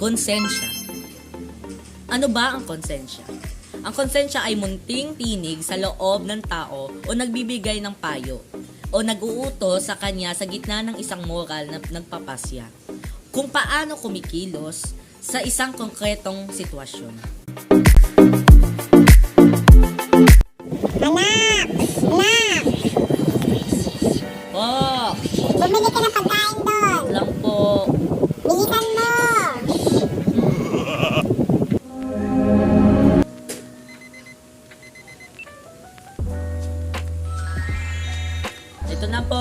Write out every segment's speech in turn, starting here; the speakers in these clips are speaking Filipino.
Konsensya. Ano ba ang konsensya? Ang konsensya ay munting tinig sa loob ng tao o nagbibigay ng payo o nag-uutos sa kanya sa gitna ng isang moral na nagpapasya kung paano kumikilos sa isang konkretong sitwasyon. Ito na po.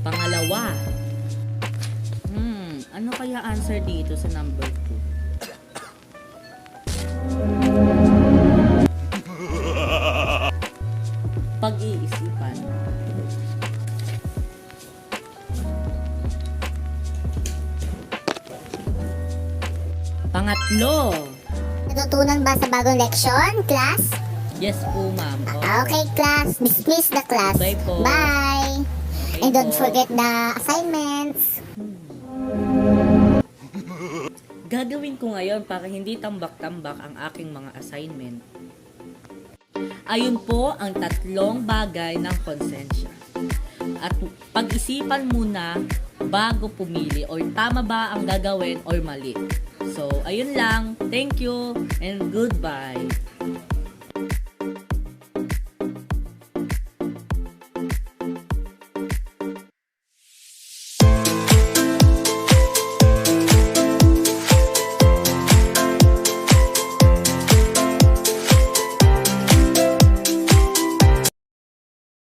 Pangalawa. Hmm, ano kaya answer dito sa number 2? Pag-iisipan. Pangatlo. Natutunan ba sa bagong leksyon, class? Yes po, ma'am. Opo. Okay, class. Dismiss the class. Bye po. Bye! Bye And don't po. forget the assignments. Gagawin ko ngayon para hindi tambak-tambak ang aking mga assignment. Ayun po ang tatlong bagay ng konsensya. At pag-isipan muna bago pumili or tama ba ang gagawin or mali. So, ayun lang. Thank you and goodbye.